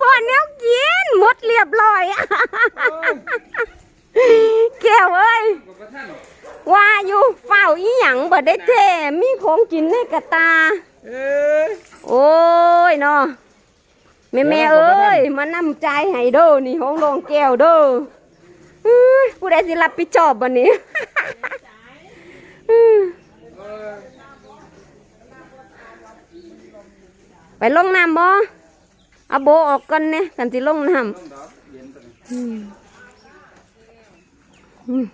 พ่อเนี้ยกินหมดเรียบร้อยแก้วเอ้ยว่าอยู่เฝ้าอีหยังบ่ได้แท้มีของกินในกระตาโอ้ยเนาะแม่แม่เอ้ยมานำใจให้เด้อนี่ห้องรองแก้วเด้อผู้ใดสิรับผิดชอบบันนี้ไปลงน้ำบ่ เอาโบออกก่อนเนี่ยกันสิลงน้ำอืมอืม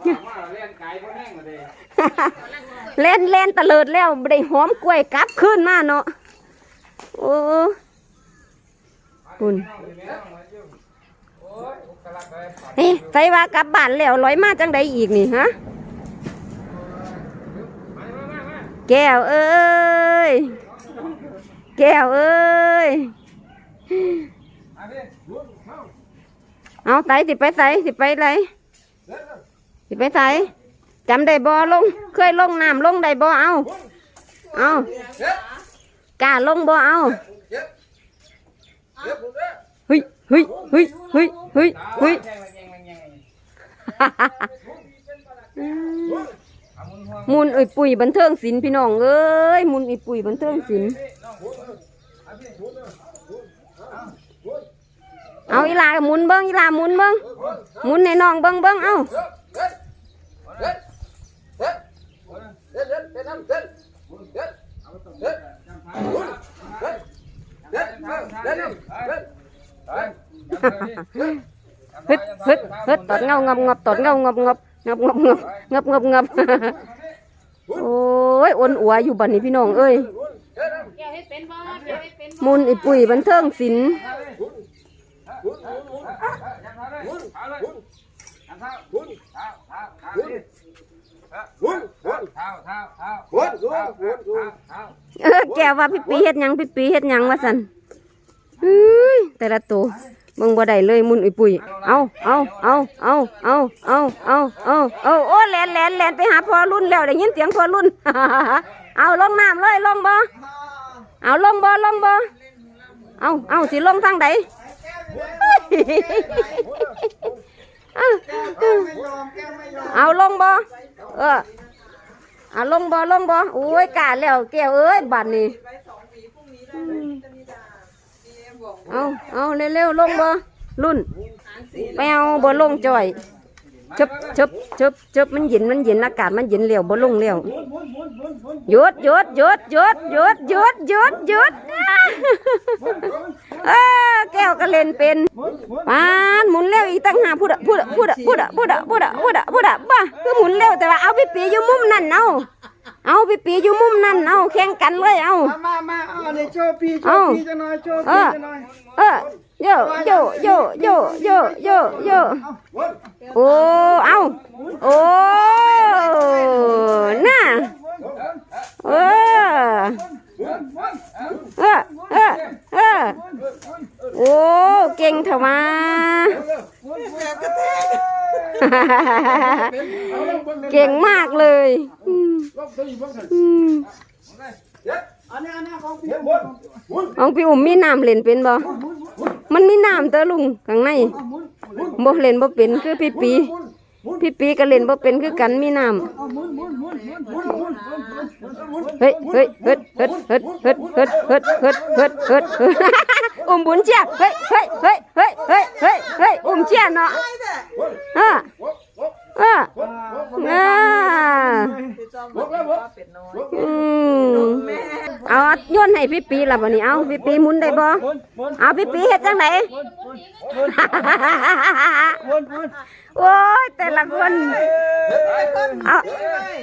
เล่นเล่นตะเลิดแล้วบ่ได้หอมกล้วยกลับขึ้นมาเนาะโอ้คุณเฮ้ใส่ว่ากลับบ้านแล้วลอยมาจังใดอีกนี่ฮะแก้วเอ้ย แก้วเอ้ย เอาไตสิไปใส่สิไปไหนสิไปใส่จำได้บ่ลง เคยลงน้ำลงได้บ่เอาเอากล้าลงบ่เอาเฮ้ยเฮ้ยเฮ้ยเฮ้ยเฮ้ยเฮ้ยมุนเอ้ยปุ๋ยบันเทิงศิลป์พี่น้องเอ้ยมุนเอ้ยปุ๋ยบันเทิงศิลป์ เอาอีลาหมุนเบิ้งอีลาหมุนเบิ้งหมุนในน้องเบิ้งเบิ้งเอาฮึดฮึดฮึดตดเงางบงบตดเงางบงบงบงบงบงบงบงบโอ้ยอ้วนอัวอยู่บัดนี้พี่น้องเอ้ย มุนอีปุ๋ยบันเทิงศิลป์เออแกว่าพี่ปีเฮ็ดหยังพี่ปีเฮ็ดหยังว่าสันเฮ้ยแต่ละตัวเบิ่งบ่ได้เลยมุนอีปุ๋ยเอาเอาเอาเอาเอาเอาเอาเอาเอาโอ้แลนแลนแลนไปหาพอรุ่นแล้วได้ยินเสียงพอรุ่น เอาลงน้ำเลยลงบ่ เอาลงบ่ลงบ่เอาเอาสิลงทางใดเอาเอาลงบ่เออเอาลงบ่ลงบ่โอ้ยกาแล้วแก้วเอ้ยบัดนี้เอาเอาเร็วๆลงบ่รุ่นไปเอาบ่ลงจ่อย ชึบชึบชึบชึบมันเย็นมันเย็นอากาศมันเย็นเร็วบ่ลงเร็วหยุดหยุดหยุดหยุดหยุดหยุดหยุดหยุดเออแก้วก็เล่นเป็นปานหมุนเร็วอีกตั้งหาพูดอะพูดอะพูดอะพูดอะพูดอะพูดอะพูดอะพูดอะบ้าคือหมุนเร็วแต่ว่าเอาพี่ปีอยู่มุมนั่นเอาเอาพี่ปีอยู่มุมนั่นเอาแข่งกันเลยเอามามามาเอาเนี่ยโชว์พี่โชเอาว์พี่จะหน่อยโชว์เอพี่อจะหน่อยเออ โยโยโยโยโยโยโยโอ้เอาโอ้น่าเออเออเออเออโอ้เก่งเถอะมาเก่งมากเลยอืม อืมอันนี้อันนี้ของพี่ของพี่อุ่มมีน้ำเล่นเป็นบ่ มันมีน้ำเตอลุงข้างในบ่เล่นบ่เป็นคือพี่ปี พี่ปีก็เล่นบ่เป็นคือกันมีน้ำเฮ้ยเฮ้ยเฮ็ดเฮ็ดเฮ็ดเฮ็ดเฮ็ดเฮ็ดเฮ็ดเฮ็ดเฮ็ดเฮ็ดอุ้มบุญเชียเฮ้ยเฮ้ยเฮ้ยเฮ้ยเฮ้ยเฮ้ยเฮ้ยอุ้มเชียเนาะ เออเอออ่าอืมเอาโยนให้พี่ปีละบัดนี้เอาพี่ปีหมุนได้บ่เอาพี่ปีเฮ็ดจังไดวนวนโอ้ยแต่ละคนเอา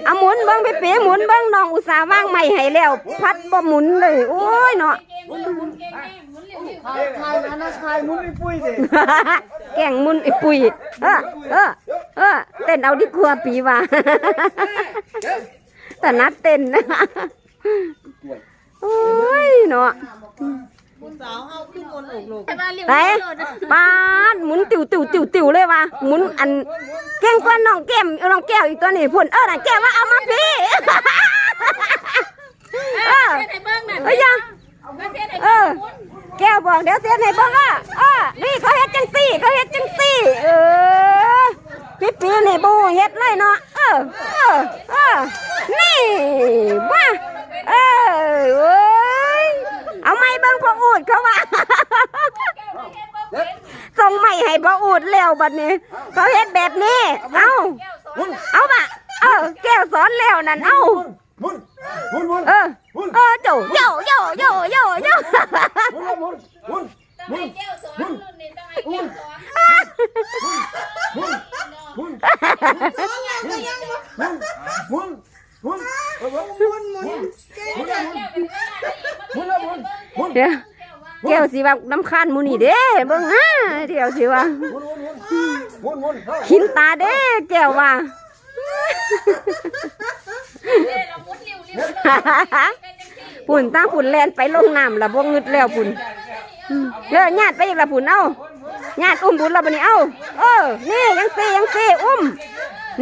เอาหมุนเบิ้งไปเป๋หมุนเบิ้งน้องอุตส่าห์ว่างใหม่ให้แล้ว พัดบ่หมุนเลย โอ้ยเนาะเกมคายคายอันนั้นคายมุ้งไอ้ปุ้ยดิแกล้งมุนไอ้ปุยเออเออ เออเต้นเอาดีกว่าปีว่าแต่นัดเต้นนะโอ้ยเนาะสาวเฮาขึ้นบนอกลูกไหนปาดหมุนติวติวติวติวเลยว่ะหมุนอันแกล้งกว่าน้องแก้มเอาน้องแก้วอีกตัวนี่พุ่นเออน่ะแก้วว่าเอามาพี่เออเอ้ยยังเออแก้วบอกเดี๋ยวเสียให้เบิ่งอะเออนี่เขาเฮ็ดจังซี่เขาเฮ็ดจังซี่ เออ พี่ปีนี่บูเฮ็ดเลยเนาะเออเออเออนี่บ้าเออเอ้ยเอาไม่เบิ้งพออูดเขาว่าส่งไม่ให้พออูดเร็วบัดนี้เขาเฮ็ดแบบนี้เอาเอาบ่ะเออแก้วสอนแล้วนั่นเอาเออเออจู่โยโยโยโยโยแก้วสอนรุ่นนี้ต้องนห้แก้วสอน มุนมุนมุนเดี๋ยวแก้วสิว่าน้ำคันหมูนี่เด้เบิ่งฮะเดี๋ยวสิว่ามุนมุนขินตาเด้แก้วว่าปุ่นตั้งปุ่นแลนไปลงน้ำละบ่งึดแล้วปุ่นอืม เด้อญาติไปอีกละปุ่นเอ้าญาติอุ้มบุญละบัดนี้เอ้าเออ นี่ยังซี่ยังซี่อุ้ม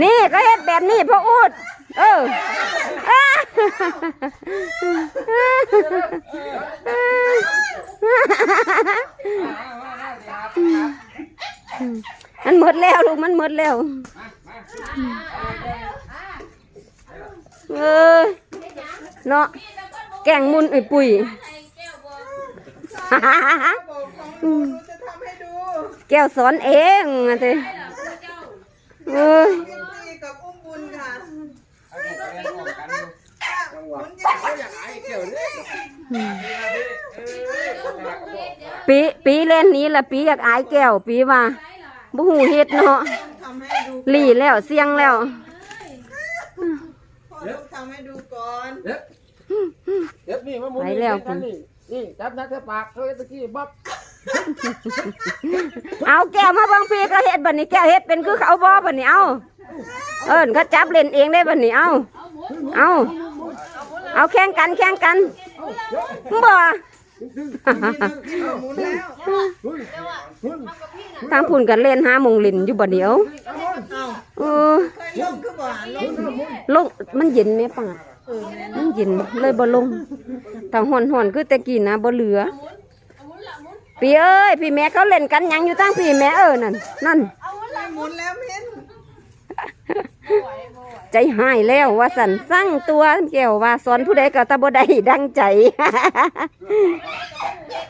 นี่ก็เฮ็ดแบบนี้พ่ออูดเอออ่ามันหมดแล้วลูกมันหมดแล้วเออเนาะแกงมุนอุยปุ๋ย อืมจะทำให้ดูแก้วสอนเองอะเต้เอ้ยพี่พี่กับอุ้มบุญค่ะหมุนอย่างปีปีเล่นนี้ละปีอยากอายแก้วปีว่าบ่หูเฮ็ดเนาะทำให้ดูหลีแล้วเสียงแล้วพ่อลูกทำให้ดูก่อน เด็ดเด็ดนี่มามุนนี่ นี่จับนักเทปากเขาตะกี้บ๊อบเอาแก้วมาเบางปีก็เฮ็ดบัดนี้แก้วเฮ็ดเป็นคือเขาบ่บัดนี้เอาเอิ้นเขาจับเล่นเองได้บัดนี้เอาเอาเอาแข่งกันแข่งกันบ่หมุนแล้วทางพุ่นกันเล่นหาหมงเล่นอยู่บ่เดียวเอาเออเคยลงคือบ่หาลงลงมันเย็นแม่ปาดมันเย็นเลยบ่ลง ถ้าห่อนๆคือแต่กี้นะบ่เหลือ พี่เอ้ย พี่แม่เขาเล่นกันหยังอยู่ตั้งพี่แม่เออนั่นนั่นหมุนแล้วเพ้นใจหายแล้วว่าสันสั่งตัวแก้วว่าสอนผู้ใดก็ตะบ่ได้ดังใจ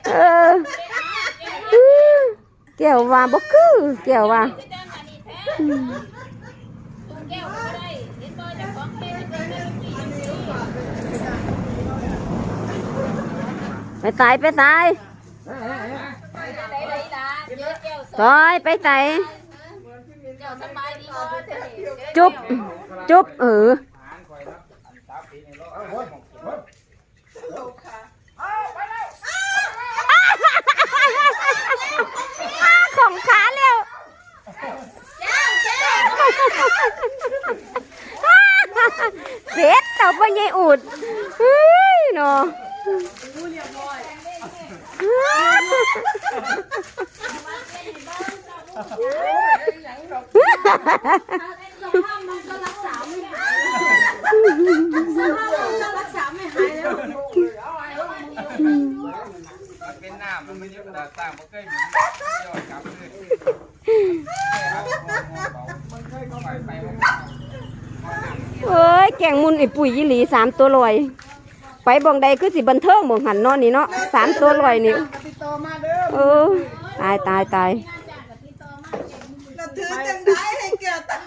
เออแก้วว่าบ่คือแก้วว่า ไปตายไปตายตายไปตายจุบจุบเออของขาเร็วเสร็จต่อไปยายอุดเฮ้ยเนาะ嗯 มันเป็นน้ำมันไม่เยอะแต่ต่างมันเคยมียอดจับเลยไปไปเอ้ยแกงมุนไอ้ปุ๋ยยี่หลีสามตัวลอย ไปบองใดคือสิบันเทิงบองหันเนอนนี่เนาะสามตัวลอยนี่ติดต่อมาเด้อเออตายตายตายเราถือจังได้ให้เกี่ยวตา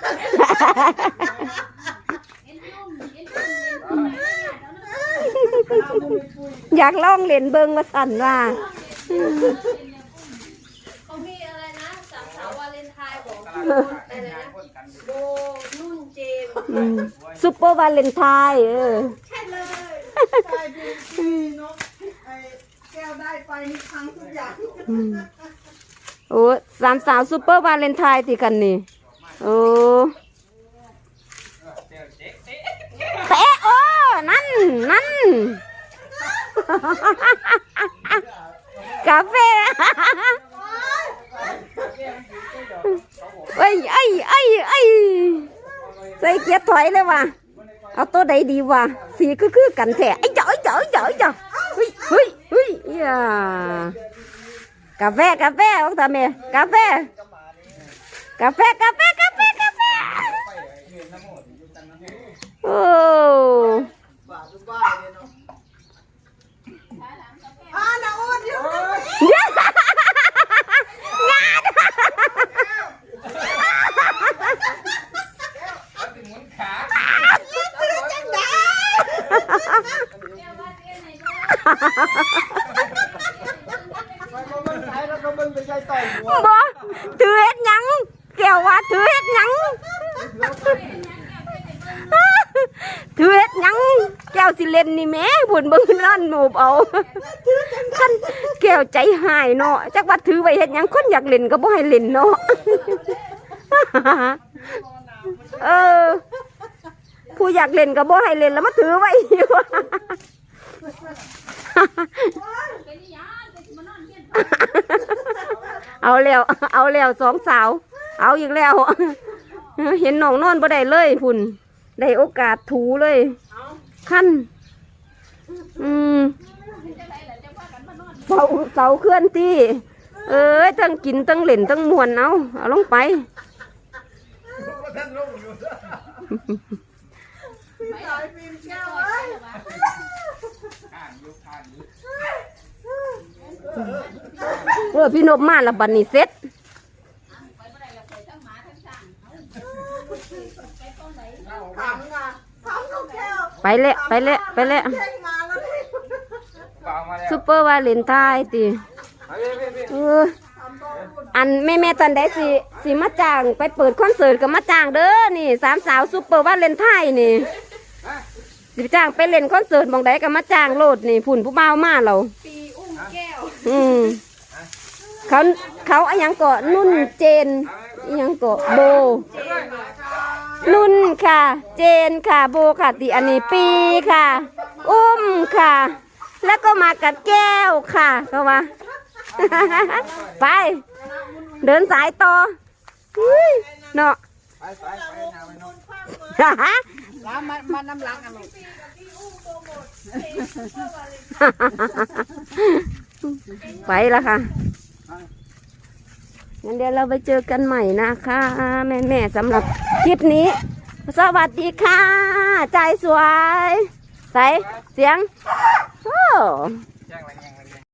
อยากลองเล่นเบิงมาสั่นว่าเขามีอะไรนะสามสาววาเลนไทน์บอกโบนุ่นเจมส์อืมซุปเปอร์วาเลนไทน์เออ ใช่พี่พี่นกไอ้แก้วได้ไปนี่พังทุกอย่างโอ้สามสาวซูเปอร์วาเลนไทน์ติกันนี่ โอ้เตะโอ้นั่น นั่น กาแฟเอ้ยเอ้ยเอ้ยเอ้ยใส่เกียร์ถอยเลยว่ะ เอาตัวใดดีว่ะสีก็คือกันแท้ไอ้เจ๋อไอ้เจ๋อไอ้เจ๋อไอ้เจ๋อเฮ้ยเฮ้ยเฮ้ยอย่ากาแฟกาแฟเอาทำไมกาแฟกาแฟกาแฟกาแฟกาแฟโอ้อ่านาอูดอยู่เอาสิหมุนขา ถือจังได้ ไปก็มันใช้แล้วก็มันไปใจต่อยหัว บ่ถือเฮ็ดหยังแก้วว่าถือเฮ็ดหยังถือเฮ็ดหยังแก้วสิเล่นนี่แม่บุญเบิ่งนั่นหนูบเอาคันแก้วใจหายเนาะจักว่าถือไว้เฮ็ดหยังคนอยากเล่นก็บ่ให้เล่นเนาะเออ ผู้อยากเล่นก็บ่ให้เล่นแล้วมาถือไว้อยู่เอาแล้ว เอาแล้วสองสาว เอาอีกแล้ว เห็นน้องนอนบ่ได้เลยพุ่นได้โอกาสถูเลย ขั้นอืมเสาเสาเคลื่อนที่เอ้ยตั้งกินตั้งเล่นตั้งมวนเอาเอาลงไปเอ้ยข้างอยู่ข้างอพี่นบมาละบัดนี้เสร็จ ถามมาถามลูกแก้ว ไปแล้วไปแล้วไปแล้วเพ่งมาแล้วนี่เปล่ามาแล้วซุปเปอร์วาเลนไทน์ติเอาพี่พี่พี่เอออันแม่แม่ๆตอนใดสิสิมาจ้างไปเปิดคอนเสิร์ตก็มาจ้างเด้อนี่สามสาวซุปเปอร์วาเลนไทน์นี่สิไปจ้างไปเล่นคอนเสิร์ตหมองใดก็มาจ้างโลดนี่ผุ่นผู้บ่าวมาเราปีอุ้มแก้วอืมเขาเขาอะหยังเกาะนุ่นเจนอะหยังเกาะโบ นุ่นค่ะ เจนค่ะ โบค่ะติอันนี้ปีค่ะ อุ้มค่ะ แล้วก็มากับแก้วค่ะเข้าว่าไป เดินสายต่ออุ้ยเนาะไปไปไปหาไปนอนร้านมันมันน้ำลังอะลูกไปล้วค่ะงั้นเดี๋ยวเราไปเจอกันใหม่นะคะ แม่แม่ๆสำหรับ คลิปนี้ สวัสดีค่ะ ใจสวย ใส่เสียง โอ้